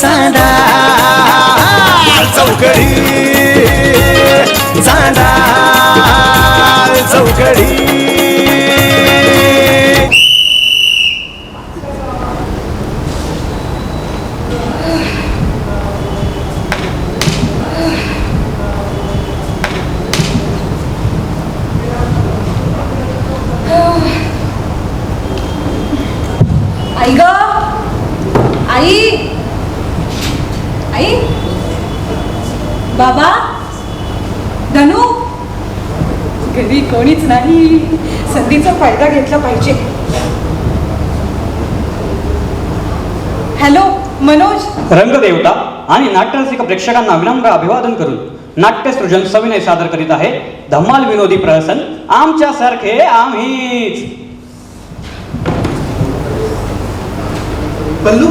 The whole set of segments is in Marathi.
चांदा. चौकडी. चांदा. चौकडी आई ग आई आई बाबा? धनु? घरी कोणीच नाही. संधीचा फायदा घेतला पाहिजे. हॅलो मनोज? रंगदेवता आणि नाट्यरसिक प्रेक्षकांना विनम्र अभिवादन करून नाट्यसृजन सविनय सादर करीत आहे धम्माल विनोदी प्रहसन आमच्या सारखे आम्हीच. पल्लू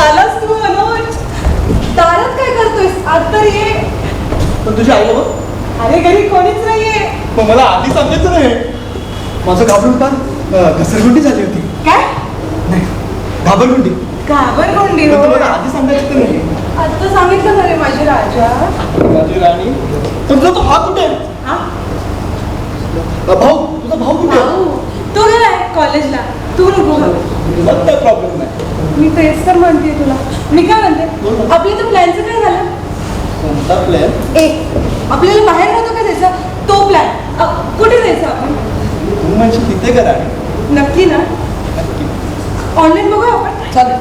आलास तू मनोज दारात काय करतोयस आज तर ये पण तुझी आई बाबा अरे घरी कोणीच नाहीये. मग मला आधी सांगायचं नाही. माझं घाबरून फार घसरगुंडी झाली होती. काय? नाही घाबरगुंडी. घाबरगोंडी हो तुम्हाला आधी सांगायचं तर नाही. आता सांगितलं ना रे माझी राजा. माझी राणी. पण तुझा तो हा कुठे? आहे? हा भाऊ तुझा भाऊ कुठे? आहे? तो गेलाय कॉलेजला तू नको. तुला काय प्रॉब्लेम नाही. मी तेच तर म्हणते तुला. मी काय म्हणते. आपल्या तर प्लॅनचं काय झालं? कोणता प्लॅन एक आपल्याला बाहेर नव्हतं का जायचं? तो प्लॅन कुठे जायचं आपण? तू म्हणशील तिथे करा. नक्की ना? नक्की. ऑनलाईन बघूया आपण? चालेल.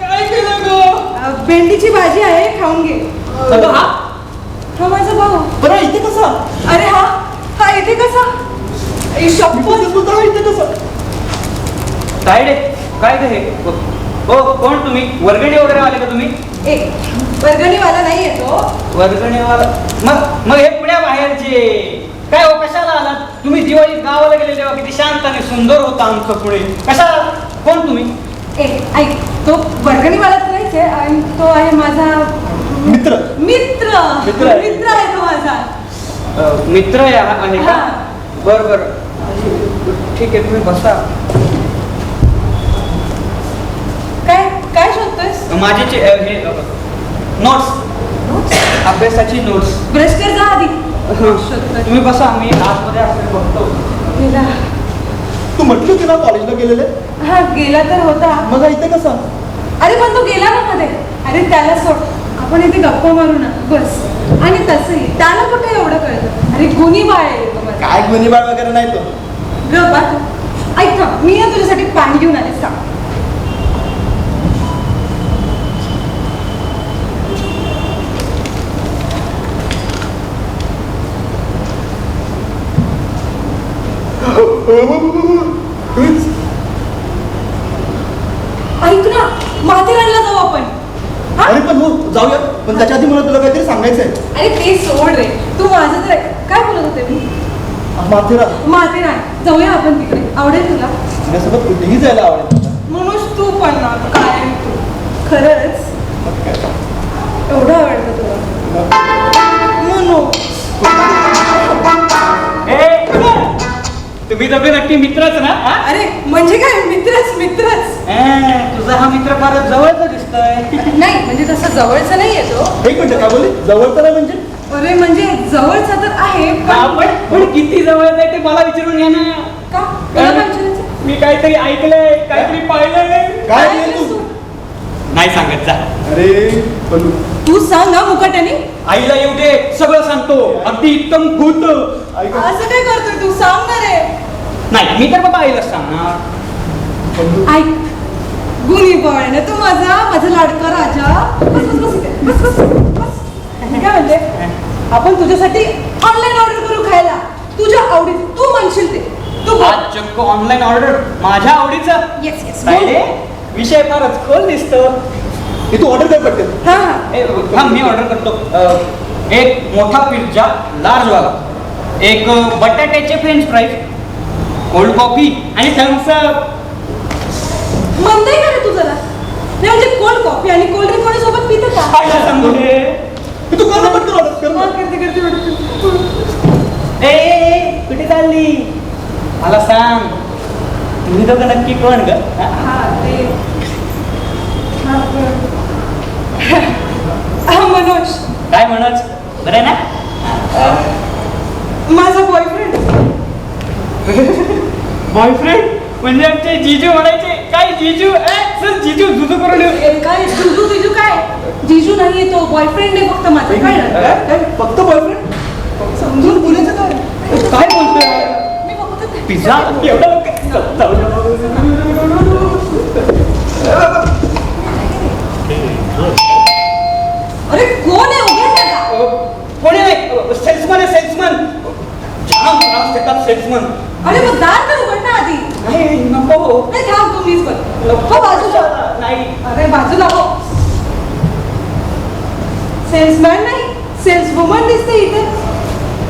काय केलं ग? अं, भेंडीची भाजी आहे खाऊन घे. अगं हा? हा माझा भाऊ. बरं इथे कसा? अरे हा? हा इथे कसा? शप्पथ इथे कसा रे काय ग हे? हो कोण तुम्ही? वर्गणी वगैरे आले का तुम्ही? ए वर्गणीवाला नाही येतो वर्गणीवाला? मग मग हे पुण्या बाहेरचे. काय हो कशाला आला तुम्ही दिवाळीत गावाला गेले तेव्हा किती शांत आणि सुंदर होता आमचं पुणे. कशाला? कोण तुम्ही? ए ऐक तो वर्गणीवाला तर नाहीच आहे आणि तो आहे माझा मित्र. मित्र. मित्र आहे. मित्र आहे तो माझा. अ, मित्र आहे हा- आहे का? हा. बर बर. ठीक आहे तुम्ही बसा. माझे चे- अ, हे नोट्स अभ्यासाची नोट्स ब्रश कर जा आधी. तुम्ही बसा मी आतमध्ये असं बघतो. गेला. तू म्हटली होती ना कॉलेजला गेलेले? हा गेला तर होता. मग इथे कसा? अरे पण तो गेला ना मध्ये. अरे त्याला सोड. आपण इथे गप्पा मारू ना. बस. आणि तसंही. त्याला कुठे एवढं कळतं? अरे गुन्ही बाळ आहे. काय गुन्हेबाळ वगैरे नाही तो. ग बा तू. ऐक ना मी ना तुझ्यासाठी पाणी घेऊन आले सांग. ऐक ना माथेरानला जाऊ आपण? अरे पण हो जाऊया. पण त्याच्या आधी मला तुला काहीतरी सांगायचं आहे अरे ते सोड रे. तू माझं तर. काय बोलत होते मी? माथेरा माथेरान. जाऊया आपण तिकडे. आवडेल तुला? तुझ्यासोबत कुठेही जायला आवडेल. मनोज तू पण ना. काय तू? खरंच? एवढं आवडतं तुला. तुम्ही दोघे नक्की मित्रच ना हा? अरे म्हणजे काय? मित्रच मित्रच. ए, तुझा हा मित्र फारच जवळचा दिसतोय. नाही म्हणजे तसं जवळचा नाही येतो एक मिनिट काय बोलली? जवळचं नाही म्हणजे? अरे म्हणजे जवळचा तर आहे पण पण किती जवळच आहे ते मला विचारून घ्या ना. का? तुला काय विचारायचं? मी काहीतरी ऐकलंय काहीतरी पाहिलंय. काय काय बोलली तू? नाही सांगत जा. अरे पल्लू तू सांग ना मुकाट्याने. आईला येऊ दे सगळं सांगतो. अगदी उत्तम भूत. ऐक असं काय करतोय तू? सांग ना रे. नाही मी तर बाबा आईला सांगणार. ऐक गुणी बळ ना तू माझा? माझा लाडका राजा. बस बस बस इथे. बस बस बस. मी काय म्हणते? आपण तुझ्यासाठी ऑनलाईन ऑर्डर करू खायला. तुझ्या आवडीत तू म्हणशील ते. तू. आज चक्क ऑनलाईन ऑर्डर माझ्या आवडीचं? येस येस काय रे विषय फारच खोल दिसतो. हे तू ऑर्डर कर पटकन. हा. हा ए, हा मी ऑर्डर करतो. अ, एक मोठा पिझ्झा लार्ज वाला. एक बटाट्याचे फ्रेंच फ्राईज कोल्ड कॉफी आणि थम्सअप म्हणताय का रे तू जरा. नाही म्हणजे कोल्ड कॉफी आणि कोल्ड ड्रिंक कोणासोबत पितं का? आईला सांगू हे तू कर ना पटकन ऑर्डर कर हा, ना करते करते करते. ए, ए ए, कुठे चालली? मला सांग. तुम्ही दोघं नक्की कोण ग? हा? हा ते. हा, हा, मनोज. काय म्हणत बरं आहे ना? माझा बॉयफ्रेंड बॉयफ्रेंड म्हणजे आमचे जिजू म्हणायचे काय जिजू? ए, चल जिजू जुजू करून येऊ. काय तुझू तुझू काय? जिजू नाहीये तो बॉयफ्रेंड आहे फक्त माझा काय काय काय? फक्त बॉयफ्रेंड समजून बोलायचं काय काय बोलतोय? मी फक्त पिझ्झा? एवढा लवकर? चल, जाऊ दे. अरे कोण आहे उघड ना का? अ, कोणी नाही सेल्समन आहे सेल्समन. जाम त्रास देतात सेल्समन. अरे मग दार तर नाही नको. नाही थांब तू मीच कर. हो बाजूला. नाही अरे बाजूला हो. सेल्समॅन नाही सेल्स वुमन दिसते इथे.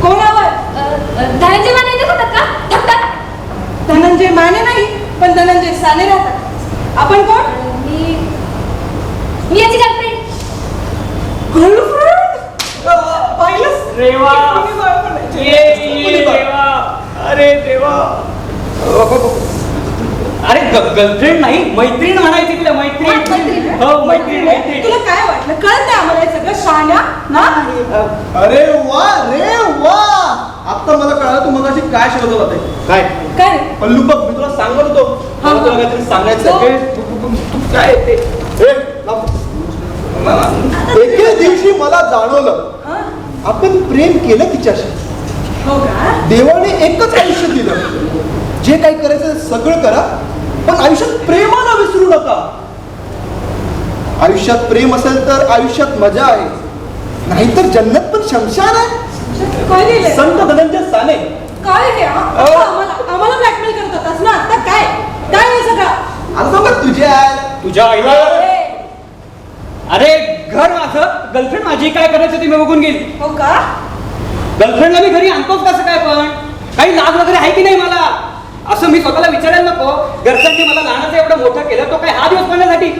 कोण धनंजय माने होतात का? धनंजय. माने नाही पण धनंजय साने राहतात. आपण कोण? मी मी याची गर्लफ्रेंड गर्लफ्रेंड पाहिलंस? रेवा. अरे देवा अरे गर्लफ्रेंड नाही मैत्रीण म्हणायची तिला हा, मैत्रीण. मैत्रीण. हो मैत्रीण मैत्रीण. तुला काय वाटलं? कळत नाही आम्हाला हे सगळं? शाण्या? ना? अरे वा रे वा. आता मला कळलं तू मगाशी काय शोधत होते. काय? काय? पल्लू बघ मी तुला सांगत. होतो हा, तुला. काहीतरी सांगायचं हो. तू- काय ते. एके दिवशी मला जाणवलं. हा? आपण प्रेम केलं तिच्याशी. देवाने एकच आयुष्य दिलं. जे काही करायचं सगळं करा पण आयुष्यात प्रेमाला विसरू नका. आयुष्यात प्रेम असेल तर आयुष्यात मजा आहे. नाहीतर जन्नत पण शमशान आहे. संत धनंजय साने. काय हे हा? अहो. आम्हाला आम्हाला ब्लॅकमेल करत होतास ना? आता काय? काय हे सगळं? आता सांगा तुझ्या तुझ्या आईला अरे, अरे घर माझं. गर्लफ्रेंड माझी. काय करायचं ती मी बघून गेली हो का? गर्लफ्रेंडला मी घरी आणतोच कसं काय पण? काही लाज वगैरे आहे की नाही मला? असं मी स्वतःला विचारायला नको. घरच्यांनी मला लहानाचं एवढं मोठं केलं तो काय हा दिवस पाहण्यासाठी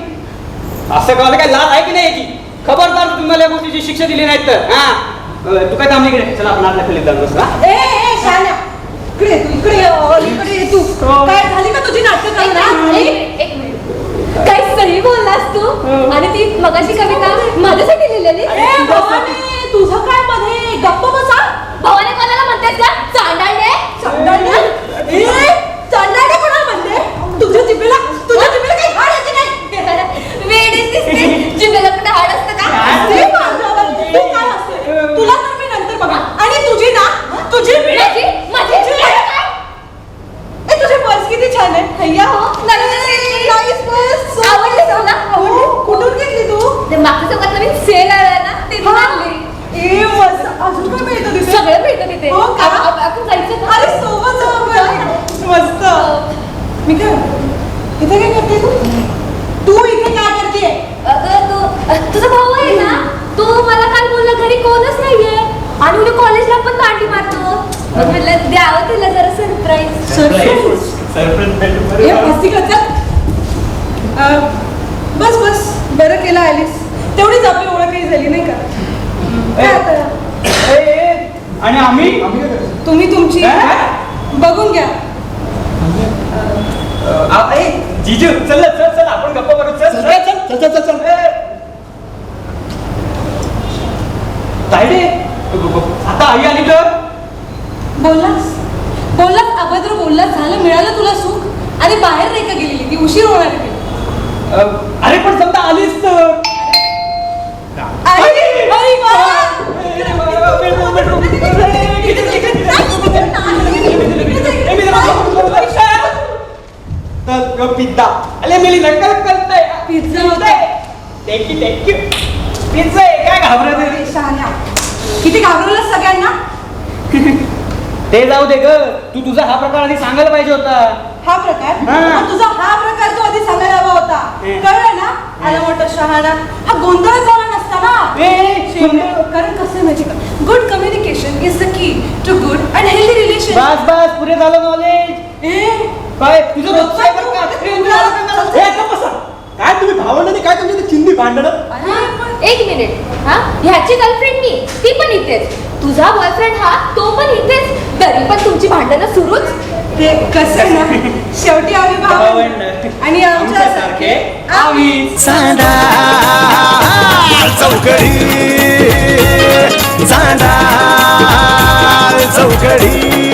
असं कळलं काय लाज आहे की नाही याची? खबरदार तुम्ही मला या गोष्टीची शिक्षा दिली नाही तर हा? तू काय थांबली इकडे. चला आपण खोलीत जाऊन बसू, हा? ए ए शान्या. इकडे तू इकडे ये, अ, इकडे ये तू. हो. काय झाली का तुझी नाटक एक मिनिट, एक मिनिट, एक मिनिट. काय सही बोललास तू? आणि ती मगाशी कविता माझ्यासाठी लिहिलेली ए भवानी तुझं काय मध्ये गप्प बसा भावाने कोणाला म्हणतेस का चांडाळणे चांडाळणे ए चांडाळणे कोणाला म्हणते तुझ्या जिभेला तुझ्या जिभेला काही हाड येते नाही वेडीच दिसते जिभेला कुठे हाड असतं का ते माझ्यावर तू काय असते तुला तर मी नंतर बघा आणि तुझी ना तुझी माझी माझी काय? ए तुझे पर्स किती छान आहे हैया हो, नवीन आहे. नाईस पर्स आवडली तुला? आवडली कुठून घेतली तू ते मागच्या चौकात नवीन सेल आलाय ना ते हा. आणली ए मस्त अजून काय मिळतं तिथे सगळं भेटतं तिथे हो का? आप- आप- आपण जायचं का? अरे सोबत जाऊ आपण. मस्त मी काय म्हणते, इथे काय करते तू? तू इथे काय करते? अगं तू तुझा भाऊ आहे ना? तो मला काल बोलला घरी कोणच नाहीये. आणि उद्या कॉलेजला पण पार्टी मारतो. मग म्हटलं द्यावं तिला जरा सरप्राईज सरप्राईज हे मस्ती करतात? बस बस. बरं केलं आलीस. तेवढीच आपली ओळखही झाली नाही का? काय आता? ए, ए, आणि आम्ही? तुम्ही तुमची? बघून घ्या. जिजू चल चल चल आपण गप्पा करू चल चल चल चल. चल चल. तायडे आता आई आली तर? बोललास? बोललास अभद्र बोललास झालं मिळालं तुला सुख? आणि बाहेर नाही का गेलेली ती उशीर होणार आहे. अरे पण समजा आलीस तर? आई, आई, वा. तर पिझ्झा. अरे मेली नक्कल करताय. पिझ्झा होता. थँक्यू थँक्यू पिझ्झा आहे. काय घाबरत शहाण्या. किती घाबरवलं सगळ्यांना? ते जाऊ दे ग. तू तुझा हा प्रकार आधी सांगायला पाहिजे होता. हा प्रकार? हा. मग तुझा हा प्रकार तू आधी सांगायला हवा होता. हं. कळलं ना? आला मोठा शहाणा. हा गोंधळ झाला नसता ना? शेवटी- कारण कसं आहे माहिती का? Good communication is the key to good and healthy relation बस बस. पुरे झालं नॉलेज ए काय? तुझं रोजचं आहे बरं का? हे तुझं- हे गप्प बसा. काय तुम्ही भावंड काय तुमची चिंदी भांडण? एक मिनिट हा ह्याची गर्लफ्रेंड मी ती पण इथेच. तुझा बॉयफ्रेंड हा तो पण इथेच. तरी पण तुमची भांडणं सुरूच. ते कसं ना शेवटी आम्ही भावंड. आणि आमच्या आमच्यासारखे आम्ही. झाडा चौकडी. झाडा चौकडी.